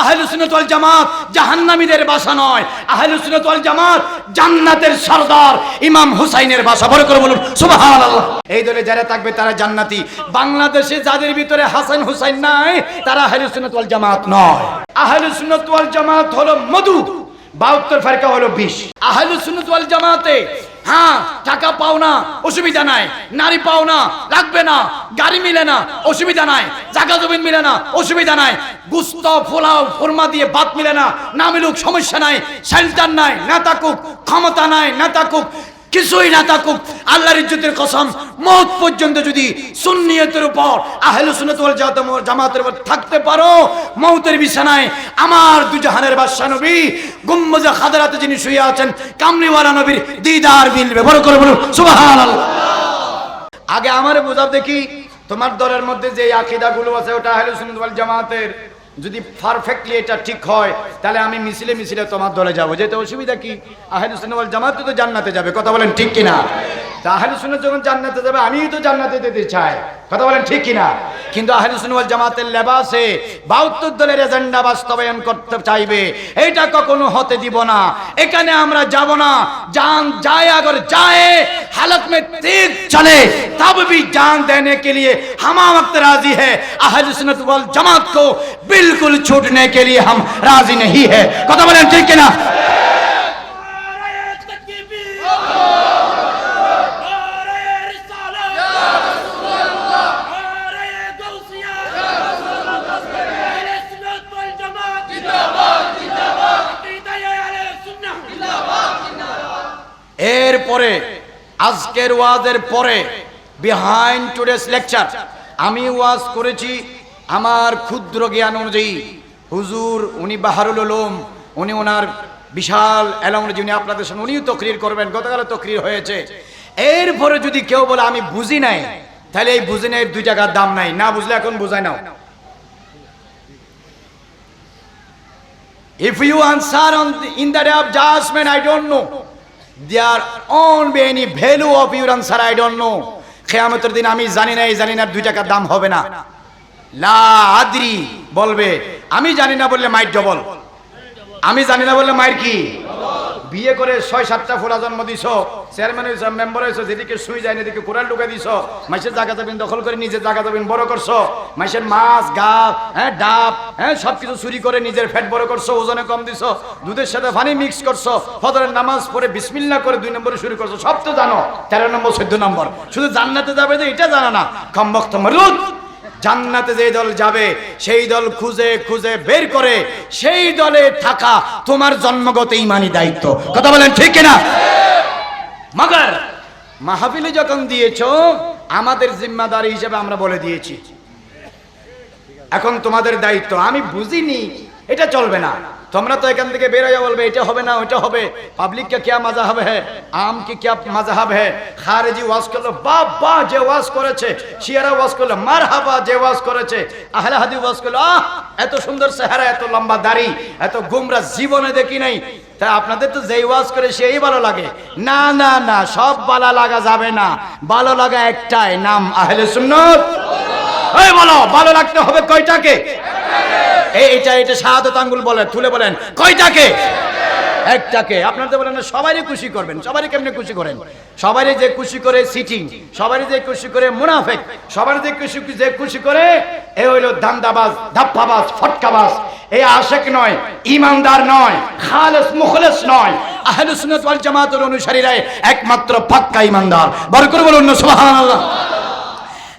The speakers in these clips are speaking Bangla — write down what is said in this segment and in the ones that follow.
আহলে সুন্নাত জামাত জাহান্নামীদের বাসা নয়। আহলে সুন্নাত ওয়াল জামাত জান্নাতের সরদার ইমাম হুসাইনের বাসা। বড় করে বলুন, সুবহানাল্লাহ। এই দলে যারা থাকবে, তারা জান্নাতি। বাংলাদেশে যাদের ভিতরে হাসান হুসাইন নাই, তারা আহলে সুন্নাত জামাত নয়। আহলে সুন্নাত জামাত হলো মধু, বাহাত্তর ফারকা হলো বিশ আহলে সুন্নাত জামাতে হ্যাঁ টাকা পাও না, অসুবিধা নাই। নারী পাও না লাগবে না, গাড়ি মিলে না, অসুবিধা নাই। জায়গা জমিন মিলে না, অসুবিধা নাই। গুস্ত, ফোলাও, ফোরমা দিয়ে বাদ মিলে না না মিলুক সমস্যা নাই। শেল্টার নাই না থাকুক ক্ষমতা নাই না থাকুক কিছুই না থাকুক, আল্লাহর ইজ্জতের কসম, মত পর্যন্ত যদি সুন্নিয়তের উপর, আহলে সুন্নাত জামাতের উপর থাকতে পারো, মৌতের বিছানায় আমার দুজাহানের বাদশা নবী, গুম্বজে খাদরাতে যিনি শুয়ে আছেন, কামলিওয়ালা নবীর দিদার মিলবে বড় করে বলুন, সুবহানাল্লাহ। আগে আমার বোঝাও দেখি, তোমার দলের মধ্যে যে আকিদাগুলো আছে, ওটা আহলে সুন্নাত জামাতের। যদি পারফেক্টলি এটা ঠিক হয় তাহলে আমি মিছিলে মিছিলে তোমার দলে যাবো যেতে অসুবিধা কি আহলে সুন্নাত ওয়াল জামাত তো জান্নাতে যাবে কথা বলেন ঠিক কিনা তা আহলে সুন্নাত যখন জান্নাতে যাবে আমিও তো জান্নাতে যেতে চাই কথা বলেন ঠিক কিনা কিন্তু আহলে সুন্নাত ওয়াল জামাতের লেবাসে বাহাত্তর দলের এজেন্ডা বাস্তবায়ন করতে চাইবে এটা কখনো হতে দিব না এখানে আমরা যাব না जान जाए अगर जाए हालत में तेज चले तब भी जान देने के लिए हम वक्त राजी है अहल सुन्नत वल जमात को বিলকুল ছুটনে কে লিয়ে হাম রাজি নেই হ্যাঁ কথা বলেন ঠিক কিনা এরপরে, আজকের ওয়াজের পরে বিহাইন্ড টুডেস লেকচার আমি ওয়াজ করেছি আমার ক্ষুদ্র জ্ঞান অনুযায়ী হুজুর উনি বাহারুল উলুম উনি ওনার বিশাল এলাম উনি আপনাদের সঙ্গে উনিও তকরির করবেন গতকালে তকরির হয়েছে এরপরে যদি কেউ বলে আমি বুঝি নাই তাহলে এই বুঝি নাই দুই টাকার দাম নাই না বুঝলে এখন বুঝাই নাও If you answer on the, in the day of judgment, I don't know. There won't be any value of your answer, I don't know. খেয়ামতের দিন আমি জানি না এই জানি না দুই টাকার দাম হবে না লা বলবে। আমি জানি না বললে মাইর ডবল আমি জানি না বললে মায়ের কি? বিয়ে করে ছয়, সাতটা ফোলা জন্ম দিছ চেয়ারম্যান হয়েছ মেম্বার হয়েছ যেদিকে শুই যায় এদিকে কোরআন ঢুকে দিছ মাইসের জায়গা যাবেন দখল করে নিজের জায়গা যাবেন বড় করছ মাইসের মাছ গাপ হ্যাঁ ডাব হ্যাঁ সবকিছু চুরি করে নিজের ফ্যাট বড় করছ, ওজনে কম দিছ, দুধের সাথে পানি মিক্স করছ, ফজরের নামাজ পড়ে বিসমিল্লা করে দুই নম্বরে শুরু করছ, সব তো জানো, তেরো নম্বর, চোদ্দ নম্বর। শুধু জান্নাতে যাবে যে এটা জানা না। কমবক্ত মরুদ। জান্নাতে যে দল যাবে, সেই দল খুঁজে খুঁজে বের করে সেই দলে থাকা তোমার জন্মগত ইমানি দায়িত্ব। কথা বলেন ঠিক কিনা? মাগার, মাহফিলে যখন দিয়েছ, আমাদের জিম্মাদারি হিসেবে আমরা বলে দিয়েছি। এখন তোমাদের দায়িত্ব, আমি বুঝিনি, এটা চলবে না। তোমরা তো এখান থেকে বেরোয়া বলবে, এটা হবে না, ওইটা হবে। পাবলিককে কে হবে হ্যাঁ আমকে কে মজা হবে খারেজি ওয়াজ করল, বাবা, যে ওয়াজ করেছে, শিয়ারা ওয়াজ করল মার হাবা যে ওয়াজ করেছে। আহলে হাদি ওয়াজ করল, আহ, এত সুন্দর চেহারা, এত লম্বা দাড়ি, এত গুমরা জীবনে দেখি নাই। তা আপনাদের তো যেই ওয়াজ করে সেই ভালো লাগে। না না না, সব বালা লাগা যাবে না। ভালো লাগা একটাই, নাম আহলে সুন্নত। এই বলো ভালো লাগতে হবে কয়টাকে? এই, এটা শাহাদত আঙ্গুল বলেন, তুলে বলেন। কয়টাকে? একটাকে। আপনারা তো বলেন সবারই খুশি করবেন। সবারই কেমনে খুশি করেন? সবারই যে খুশি করে সিটিং সবারই যে খুশি করে মুনাফেক সবারই যে খুশি যে খুশি করে, এ হইল ধান্দাবাজ, ধাপ্পাবাজ, ফটকাবাজ। এই আশেক নয়, ইমানদার নয়, খালেস মুখলেস নয়। আহলে সুন্নাত ওয়াল জামাতের অনুসারীরাই একমাত্র পাক্কা ইমানদার। বড় করে বলুন সুবহানাল্লাহ।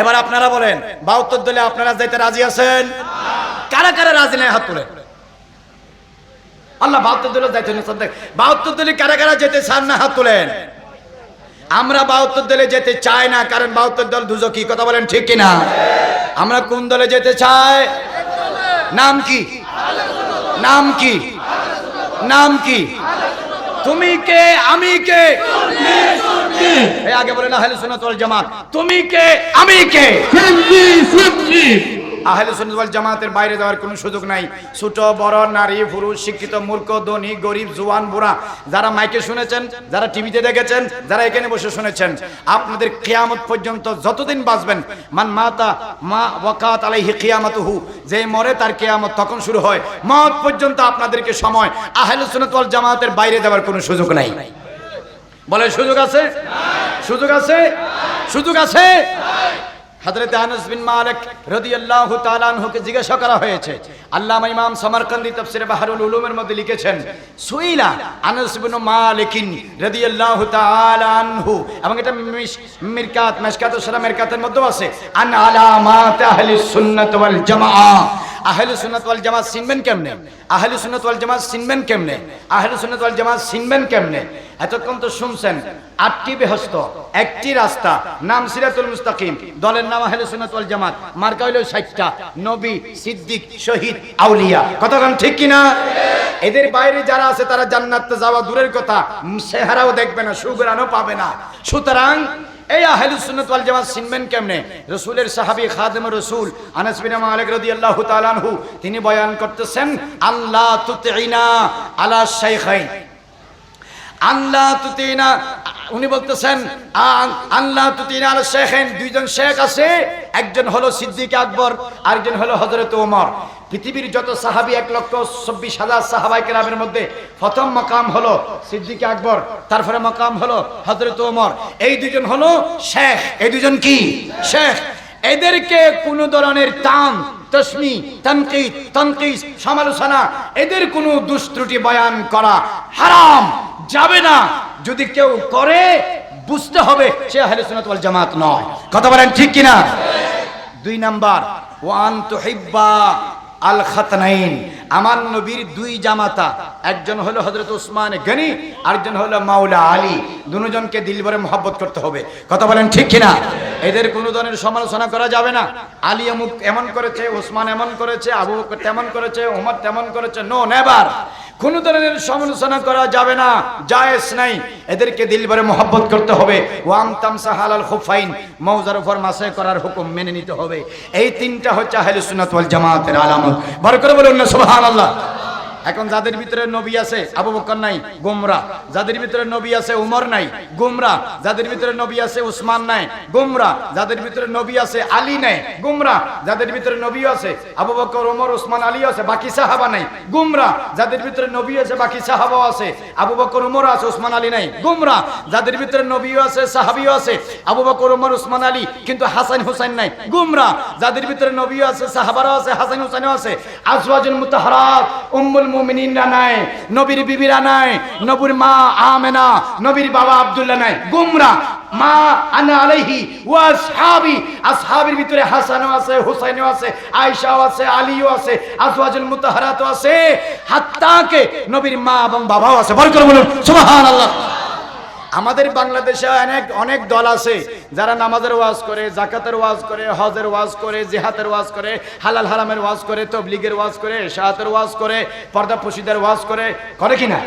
এবার আপনারা বলেন, বাহাত্তর দলে আপনারা যাইতে রাজি আছেন? কারা কারা রাজি নাই হাত তুলেন আল্লাহ বাহাত্তর দলে যাইতে সাদ্দেক বাহাত্তর দলে কারা কারা যেতে চান না হাত তুলেন? আমরা বাহাত্তর দলে যেতে চাই না, কারণ বাহাত্তর দল দুজো কি কথা বলেন ঠিক কিনা? আমরা কোন দলে যেতে চাই? নাম কি? নাম কি? নাম কি? তুমি কে? আমি কে? আগে বলে না হেলে শোনা তোর জামাত। তুমি কে? আমি কে? আহলে সুন্নাত ওয়াল জামাতের বাইরে যাওয়ার কোনো সুযোগ নাই। ছোট, বড়, নারী, পুরুষ, শিক্ষিত, মূর্খ, ধনী, গরিব, জোয়ান, বুড়া, যারা মাইকে শুনেছেন, যারা টিভিতে দেখেছেন, যারা এখানে বসে শুনেছেন, আপনাদের কিয়ামত পর্যন্ত যতদিন বাঁচবেন, মান মাতা মা ওয়াকাত আলাইহি কিয়ামাতুহু, যে মরে তার কিয়ামত তখন শুরু হয়। মত পর্যন্ত আপনাদেরকে সময়। আহলে সুন্নাত ওয়াল জামাতের বাইরে যাওয়ার কোনো সুযোগ নাই। বলে সুযোগ আছে? সুযোগ আছে? সুযোগ আছে? হযরত আনাস বিন মালিক রাদিয়াল্লাহু তাআলা আনহুকে জিজ্ঞাসা করা হয়েছে। আল্লামা ইমাম সামারকান্দি তাফসিরে বাহরুল উলুমের মধ্যে লিখেছেন, সুইলা আনাস বিন মালিকিন রাদিয়াল্লাহু তাআলা আনহু। এবং এটা মিরকাত, মিশকাত সালাম মিরকাতের মধ্যেও আছে। আন আলামাত আহলি সুন্নাত ওয়াল জামাআ। আহলে সুন্নাত ওয়াল জামাত চিনবেন কেমনে? আহলে সুন্নাত ওয়াল জামাত চিনবেন কেমনে? আহলে সুন্নাত ওয়াল জামাত চিনবেন কেমনে? এতক্ষণ তো শুনছেন, আটটি বেহস্ত, একটি রাস্তা, নাম সিরাতুল মুস্তাকিম, দলের নাম আহলে সুন্নাত ওয়াল জামাত, মার্কা হইল ষাটটা, নবী, সিদ্দিক, শহীদ, আউলিয়া। কতক্ষণ ঠিক কিনা? এদের বাইরে যারা আছে, তারা জান্নাতে যাওয়া দূরের কথা, চেহারাও দেখবে না সুগ্রানও পাবে না। সুতরাং, এই আহলুস সুন্নাত ওয়াল জামাত চিনবেন কেমনে? রাসূলের সাহাবী খাদেম রাসূল, আনাস বিন মালিক রাদিয়াল্লাহু তাআলা আনহু, তিনি বয়ান করতেছেন আল্লাহ তুতিনা আলা শাইখাইন। আল্লাহ তুতিনা, উনি বলতেছেন আল্লাহ তুতিনা আলা শাইখাইন দুইজন শেখ আছে, একজন হলো সিদ্দিক আকবর, আরেকজন হলো হযরত ওমর। পৃথিবীর যত সাহাবী, এক লক্ষ চব্বিশ হাজার সাহাবাই কেরামের মধ্যে প্রথম মকাম হলো সিদ্দিক আকবর, তারপরে মকাম হলো হযরত ওমর। এই দুজন হলো শেখ। এই দুজন কি? শেখ। এদেরকে কোন ধরনের টান, তসমি, তনকিদ তনকিস সমালোচনা, এদের কোনো দুষ্ত্রুটি বয়ান করা হারাম। যাবে না। যদি কেউ করে, বুঝতে হবে সে আহলে সুন্নাত ওয়াল জামাত নয়। কথা বলেন ঠিক কিনা? দুই নাম্বার, ওয়ান তুহিব্বা আল খাতনাইন। আমার নবীর দুই জামাতা, একজন হলো হযরত উসমান গনি, আরেকজন হলো মাওলা আলী। দুজনকে দিল ভরে মহব্বত করতে হবে। কথা বলেন ঠিক কিনা? এদের কোনো ধরনের সমালোচনা করা যাবে না। আলী অমুক এমন করেছে ওসমান এমন করেছে, আবু তেমন করেছে ওমর তেমন করেছে নো নেভার কোন ধরনের সমালোচনা করা যাবে না, জায়েজ নাই। এদেরকে দিলবারে মহব্বত করতে হবে। ওয়াম তামসা হালাল খুফাইন, মৌজার উপর মাসে করার হুকুম মেনে নিতে হবে। এই তিনটা হচ্ছে আহলে সুন্নাত ওয়াল জামাতের আলামত। বড় করে বলুন না, সুবহানাল্লাহ। এখন যাদের ভিতরে নবী আছে, আবু বকর নাই, গোমরা। যাদের ভিতরে নবী আছে, উমর নাই, গোমরা। যাদের ভিতরে নবী আছে, উসমান নাই, গোমরা। যাদের ভিতরে নবী আছে, আলী নাই, গোমরা। যাদের ভিতরে নবী আছে, আবু বকর ওমর উসমান আলী আছে, বাকি সাহাবা নাই, গোমরা। যাদের ভিতরে নবী আছে, বাকি সাহাবাও আছে, আবু বকর উমর আছে, উসমান, আলী নাই, গোমরা। যাদের ভিতরে নবীও আছে, সাহাবিও আছে, আবু বকর, উমর, উসমান, আলী, কিন্তু হাসান হুসাইন নাই, গোমরা। যাদের ভিতরে নবীও আছে, সাহাবারাও আছে, হাসান হুসাইনও আছে, আজওয়াজুল মুতাহারাত, উম্মুল মুমিনিনরা নাই, নবীর বিবিরা নাই, নবীর মা আমেনা, নবীর বাবা আব্দুল্লাহ নাই। গুমরা, মা আনা আলাইহি ওয়া আসহাবি, আসহাবের ভিতরে হাসানও আছে, হুসাইনও আছে, আয়েশাও আছে, আলীও আছে, আজওয়াজুল মুতাহারাতও আছে। হাত্তাকে নবীর মা এবং বাবাও আছে। বল করে বলুন, সুবহানাল্লাহ। আমাদের বাংলাদেশে অনেক অনেক দল আছে যারা নামাজের ওয়াজ করে জাকাতের ওয়াজ করে হজের ওয়াজ করে জিহাতের ওয়াজ করে হালাল হারামের ওয়াজ করে তবলিগের ওয়াজ করে শাহাতের ওয়াজ করে পর্দা পশিদের ওয়াজ করে করে কিনা?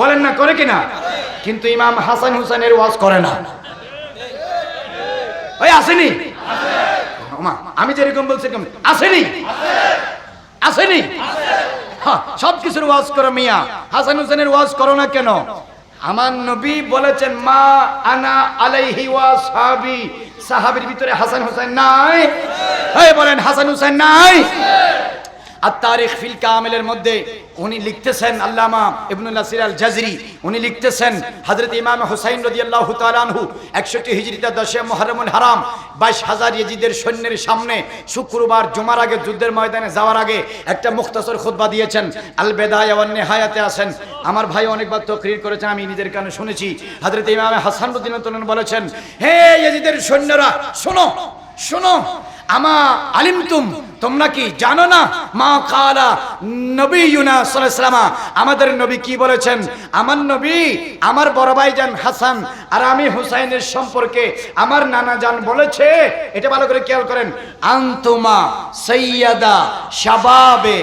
বলেন না করে কিনা? কিন্তু ইমাম হাসান হুসাইনের ওয়াজ করে না। ওই আসেনি? আমি যেরকম বলছি আসেনি? আসেনি? হ্যাঁ, সব কিছুর ওয়াজ করো মিয়া। হাসান হুসেনের ওয়াজ করো না কেন? আমার নবী বলেছেন, মা আনা আলাইহি ওয়া সাহাবি। সাহাবীর ভিতরে হাসান হোসেন নাই? এই বলেন, হাসান হোসেন নাই? তারিখ ফিল কামিলের মধ্যে উনি লিখতেছেন আল্লামা ইবনুল নাসির আল জাজরি উনি লিখতেছেন, হযরত ইমাম হুসাইন রাদিয়াল্লাহু তাআলা আনহু 61 হিজরিতে 10 মুহররমুল হারাম 22000 ইয়েজিদের সৈন্যের সামনে শুক্রবার জুমার আগে, যুদ্ধের ময়দানে যাওয়ার আগে একটা মুখতাসর খুতবা দিয়েছেন। আল বেদায়া ওয়ান নিহায়াতে আছেন। আমার ভাই অনেকবার তকরির করেছেন, আমি নিজের কানে শুনেছি। হযরত ইমাম হাসান রদিয়াল্লাহু বলেছেন, হে ইয়েজিদের সৈন্যরা, শোনো শোনো, আমা আলিমতুম তোমরা কি জানো না? মা কালা নবী ইউনা সাল্লাল্লাহু আমাদের নবী কি বলেছেন? আমার নবী, আমার বড় ভাই জান হাসান, আর আমি হুসাইনের সম্পর্কে আমার নানা জান বলেছে, এটা ভালো করে খেয়াল করেন। আন্তুমা সাইয়াদা শাবাবে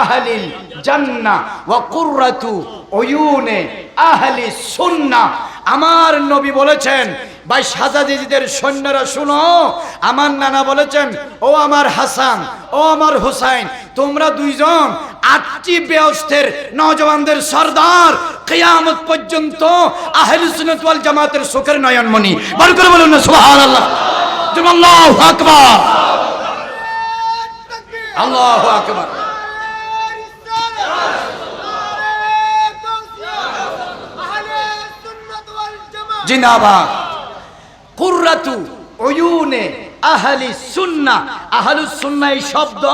আহলিল জান্নাহ ওয়া কুররাতু উয়ুনে আহলি সুন্নাহ আমার নবী বলেছেন বাইশ হাজার জিজিদের সৈন্যরা শুনো। আমার নানা বলেছেন, ও আমার হাসান, ও আমার হুসাইন, তোমরা দুইজন আটটি বেয়স্তের নজওয়ানদের সর্দার, কিয়ামত পর্যন্ত আহলে সুন্নাত ওয়াল জামাতের সুখের নয়নমণি। বার করে বলুন না, সুবহানাল্লাহ। তুমি আল্লাহু আকবার। আল্লাহু আকবার। কুর্রাতু ওয়ুনে আহলি সুন্নাহ আহলুস সুন্নাহ এই শব্দ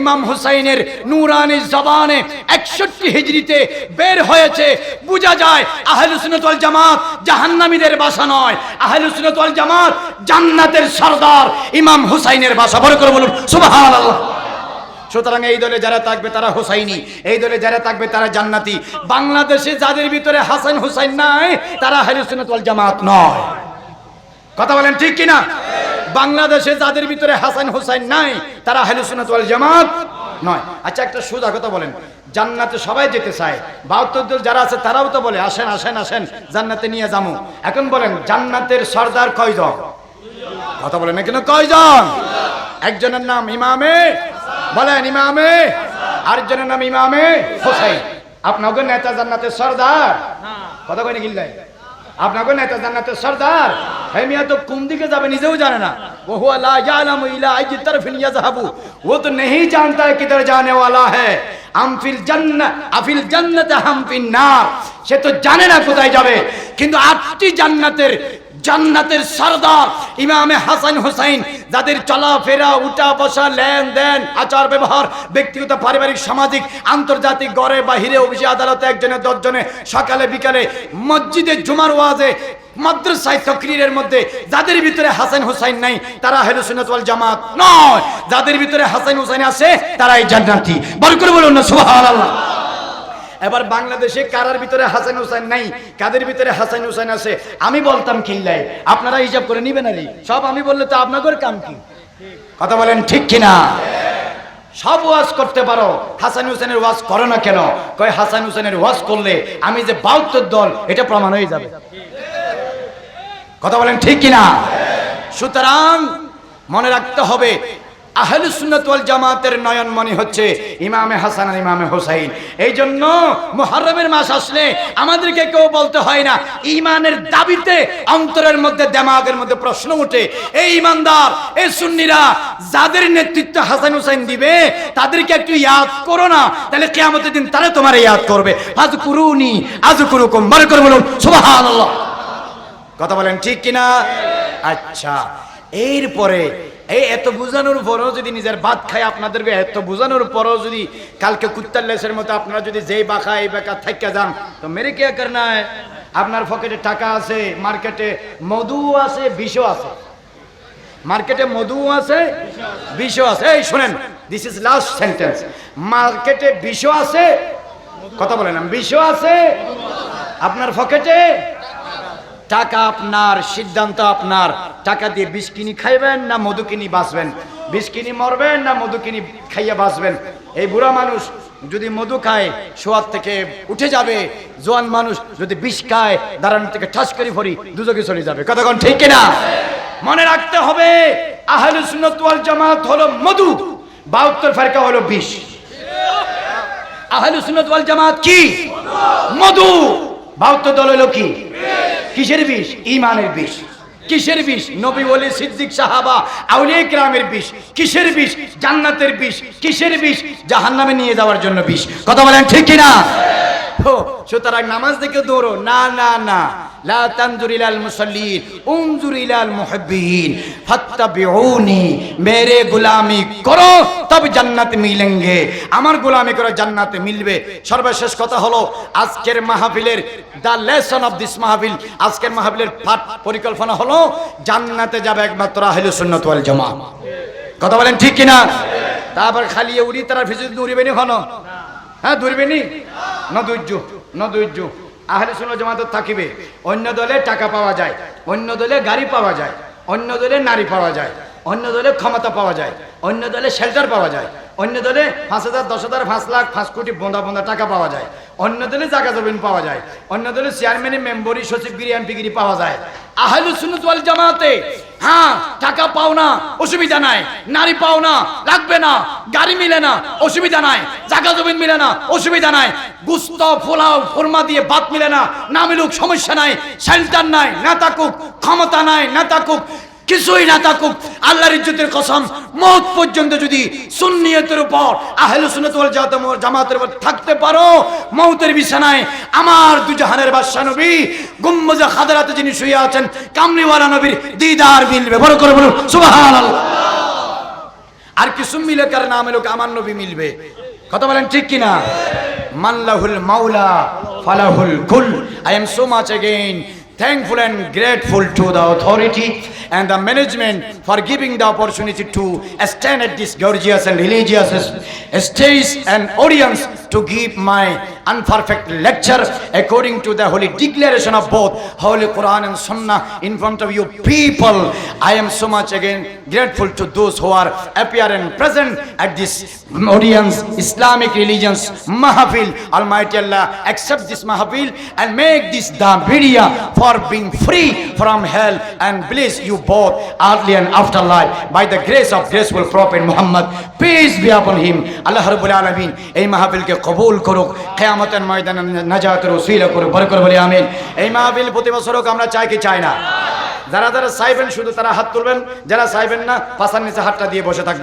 ইমাম হুসাইনের নূরানি জবানে 61 হিজরিতে বের হয়েছে। বোঝা যায় আহলুস সুন্নাত ওয়াল জামাত জাহান্নামীদের বাসা নয়। আহলুস সুন্নাত ওয়াল জামাত জান্নাতের সর্দার ইমাম হুসাইনের বাসা। বড় করে বলুন, সুবহানাল্লাহ। সুতরাং এই দলে যারা থাকবে তারা হুসাইনি, এই দলে যারা থাকবে তারা জান্নাতি। বাংলাদেশে যাদের ভিতরে হাসান হুসাইন নাই, তারা আহলে জামাত নয়। কথা বলেন ঠিক কিনা? বাংলাদেশে যাদের ভিতরে হাসান হুসাইন নাই তারা ওয়াল জামাত নয়। আচ্ছা একটা সোজা কথা বলেন। জান্নাতে সবাই যেতে চায়। বাহাত্তর দল যারা আছে তারাও তো বলে আসেন আসেন আসেন জান্নাতে নিয়ে যামু। এখন বলেন জান্নাতের সর্দার কয়জন? কথা বলেন না কেন? কয়জন? একজনের নাম ইমামে বলেন ইমামে আরেকজনের নাম ইমামে হোসাইন। আপনাকে নেতা জান্নাতের সর্দার? কথা কই গিল্লাই আপনাকে নেতা জান্নাতের সর্দার হে মিয়া তো কোন দিকে যাবে নিজেও জানে না वो हुआ ला यालम इला आई तरफ यजहबु वो तो नहीं जानता है किधर जाने वाला है हम फिल जन्नत আফিল জান্নাতে হাম ফিন নার সে তো জানে না কোথায় যাবে কিন্তু আটটি জান্নাতের জান্নাতের সর্দার ইমামে হাসান হোসাইন, যাদের চলাফেরা উঠা বসা লেনদেন, আচার ব্যবহার, ব্যক্তিগত, পারিবারিক, সামাজিক, আন্তর্জাতিক, গড়ে বাহিরে অফিসে, আদালতে একজনে, দশজনে, সকালে, বিকালে, মসজিদে, জুমার ওয়াজে, মাদ্রাসায় তকরিরের মধ্যে, যাদের ভিতরে হাসান হোসাইন নাই, তারা হেলু সুন্নাত ওয়াল জামাত নয়। যাদের ভিতরে হাসান হোসাইন আছে, তারাই জান্নাতি। বল করে বলুন না, সুবহানাল্লাহ। এবার বাংলাদেশে কারার ভিতরে হাসান হুসাইন নাই, কাদের ভিতরে হাসান হুসাইন আছে? আমি বলতাম কিল্লাই আপনারা হিসাব করে নিবেন আরে সব আমি বললে তো আপনাদের কাম কি? কথা বলেন ঠিক কিনা? সব ওয়াজ করতে পারো, হাসান হুসেনের ওয়াজ করো না কেন? কয়, হাসান হুসেনের ওয়াজ করলে আমি যে বাউত্তর দল, এটা প্রমাণ হয়ে যাবে। কথা বলেন ঠিক কিনা? সুতরাং মনে রাখতে হবে আহলে সুন্নাত ওয়াল জামাতের নয়নমণি হচ্ছে ইমামে হাসান আর ইমামে হোসাইন। এই জন্য মুহররমের মাস আসলে আমাদেরকে কেউ বলতে হয় না ইমানের দাবিতে অন্তরের মধ্যে, দেমাগের মধ্যে প্রশ্ন ওঠে এই ইমানদার এই সুন্নিরা যাদের নেতৃত্ব হাসান হোসাইন দিবে, তাদেরকে একটু ইয়াদ করো না, তাহলে কিয়ামতের দিন তারা তোমার ইয়াদ করবে। আজ কুরুনি আজ কুরুকুম বার করে বলুন, সুবহানাল্লাহ। কথা বলেন ঠিক কিনা? আচ্ছা এরপরে এই এত বুঝানোর পরও যদি নিজের ভাত খায় আপনাদেরকে, এত বুঝানোর পরও যদি কালকে কুত্তার লেসের মতো আপনারা যদি যেই বাঁকা এই বাঁকা থাইকা যান, তো মেরে কে হয় আপনার পকেটে টাকা আছে, মার্কেটে মধু আছে, বিষও আছে। মার্কেটে মধু আছে, বিষও আছে। এই শুনেন দিস ইজ লাস্ট সেন্টেন্স মার্কেটে বিষও আছে, কথা বলেন, বিষও আছে, আপনার পকেটে টাকা আপনার, সিদ্ধান্ত আপনার। টাকা দিয়ে বিষ কিনি খাইবেন না মধু কিনি বাঁচবেন? বিষ কিনি মরবেন না মধু কিনি খাইয়া বাঁচবেন? এই বুড়া মানুষ যদি মধু খায় শোয়ার থেকে উঠে যাবে। জোয়ান মানুষ যদি বিষ খায়, দাঁড়ানো থেকে ঠাস করে ভরি দুজকে চলে যাবে। কতক্ষণ ঠিক কিনা? মনে রাখতে হবে আহলে জামাত হলো মধু, বাহাত্তর ফারকা হলো বিষ। আহলে জামাত কি? মধু। বাহাত্তর দল হলো কি? কিসের বিষ? ইমানের বিষ। কিসের বিষ? নবী বলে সিদ্দিক সাহাবা, আউলিয়া গ্রামের বিষ। কিসের বিষ? জান্নাতের বিষ। কিসের বিষ? জাহান্নামে নিয়ে যাওয়ার জন্য বিষ। কথা বলেন ঠিক কিনা? সুতরাং নামাজ দেখে দৌড়ো। না না না। লা তানজুর ইলাল মুসাল্লিন উনজুর ইলাল মুহিব্বিন, ফাত্তাবিউনি। মেরে গোলামি করো, তবে জান্নাত মিলেঙ্গে। আমার গোলামি করে জান্নাতে মিলবে। সর্বশেষ কথা হলো, আজকের মাহফিলের দা লেসন অফ দিস মাহফিল, আজকের মাহফিলের পাঠ পরিকল্পনা হলো, জান্নাতে যাবে একমাত্র আহলে সুন্নাত ওয়াল জামাত। কথা বলেন ঠিক কিনা? তারপর খালি উড়ি তারা ফিজুদ উড়িবেনি হন হ্যাঁ দূরবেনি না? ধৈর্য না ধৈর্য। আহলে সুন্নাত জামাত থাকিবে। অন্য দলে টাকা পাওয়া যায়, অন্য দলে গাড়ি পাওয়া যায়, অন্য দলে নারী পাওয়া যায়, অন্য দলে ক্ষমতা পাওয়া যায়, অন্য দলে শেল্টার পাওয়া যায়। অন্য দলে পাঁচ হাজার, দশ হাজার, পাঁচ লাখ, পাঁচ কোটি বোঁদা বোঁদা টাকা পাওয়া যায়। অন্য দলে জায়গা জমিন পাওয়া যায়। অন্য দলে চেয়ারম্যানে মেম্বরি সচিবগিরি এমপিগিরি পাওয়া যায়। আহলু জামাতে হ্যাঁ টাকা অসুবিধা নাই। নারী লাগবে না, গাড়ি মিলে না, অসুবিধা নাই। জমিন মিলে না, অসুবিধা নাই। ফোরমা দিয়ে মিলে না না মিলুক সমস্যা নাই। নাই না থাকুক ক্ষমতা নাই না থাকুক কিছুই না থাকুক, আল্লাহর ইজ্জতের কসম, মত পর্যন্ত যদি সুন্নিয়তের উপর, আহলে সুন্নাত ওয়াল জামাতের উপর থাকতে পারো, মৌতের বিছানায় আমার দুজাহানের বাদশা নবী, গুম্বজে খাদরাতে যিনি শুয়ে আছেন, কামলিওয়ালা নবীর দিদার মিলবে বড় করে বলুন, সুবহানাল্লাহ। আর কিছু মিলে কার নাম এলো আমার নবী মিলবে। কথা বলেন ঠিক কিনা? মাল্লাহুল মাওলা, ফালাহুল কুল। I am so much again thankful and grateful to the authority and the management for giving the opportunity to stand at this gorgeous and religious stage and audience to give my unperfect lecture according to the holy declaration of both holy quran and sunnah in front of you people i am so much again grateful to those who are appear and present at this audience islamic religions mahafil almighty allah accept this mahafil and make this the media for being free from hell and bless you both early and afterlife by the grace of graceful prophet muhammad peace be upon him allah rabbul alamin এই মাহফিলকে কবুল করুক কেয়ামতের ময়দানে নাজাতের ওসিলা করে বরকর বলি, আমিন। এই মাহফিল প্রতি বছর হোক, আমরা চাই কি চাই না। যারা যারা সাইবেন শুধু তারা হাত তুলবেন, যারা সাইবেন না, পাশার নিচে হাতটা দিয়ে বসে থাকবেন।